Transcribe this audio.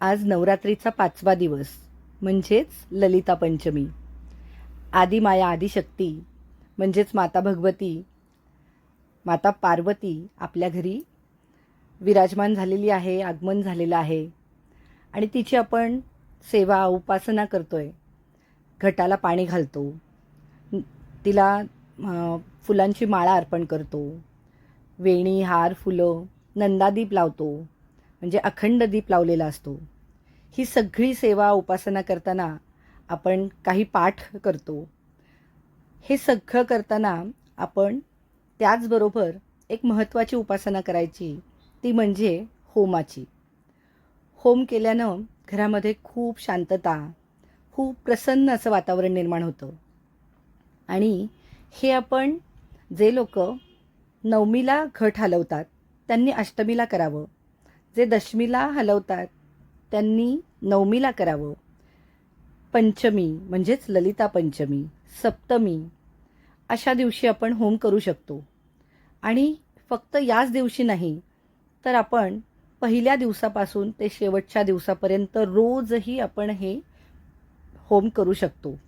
आज नवरात्रीचा पाचवा दिवस म्हणजेच ललिता पंचमी. आदिमाया आदिशक्ती म्हणजेच माता भगवती माता पार्वती आपल्या घरी विराजमान झालेली आहे आगमन झालेलं आहे. आणि तिची आपण सेवा उपासना करतोय. घटाला पाणी घालतो. तिला फुलांची माळा अर्पण करतो. वेणी हार फुलं नंदादीप लावतो. म्हणजे अखंड दीप लावलेला असतो. ही सगळी सेवा उपासना करताना आपण काही पाठ करतो. हे सगळं करताना आपण त्याचबरोबर एक महत्त्वाची उपासना करायची. ती म्हणजे होमाची. होम केल्यानं घरामध्ये खूप शांतता खूप प्रसन्न असं वातावरण निर्माण होतं. आणि हे आपण जे लोक नवमीला घट हलवतात त्यांनी अष्टमीला करावं. जे दशमीला हलवतात त्यांनी नवमीला करावं. पंचमी म्हणजेच ललिता पंचमी सप्तमी अशा दिवशी आपण होम करू शकतो. आणि फक्त याच दिवशी नाही तर आपण पहिल्या दिवसापासून ते शेवटच्या दिवसापर्यंत रोजही आपण हे होम करू शकतो.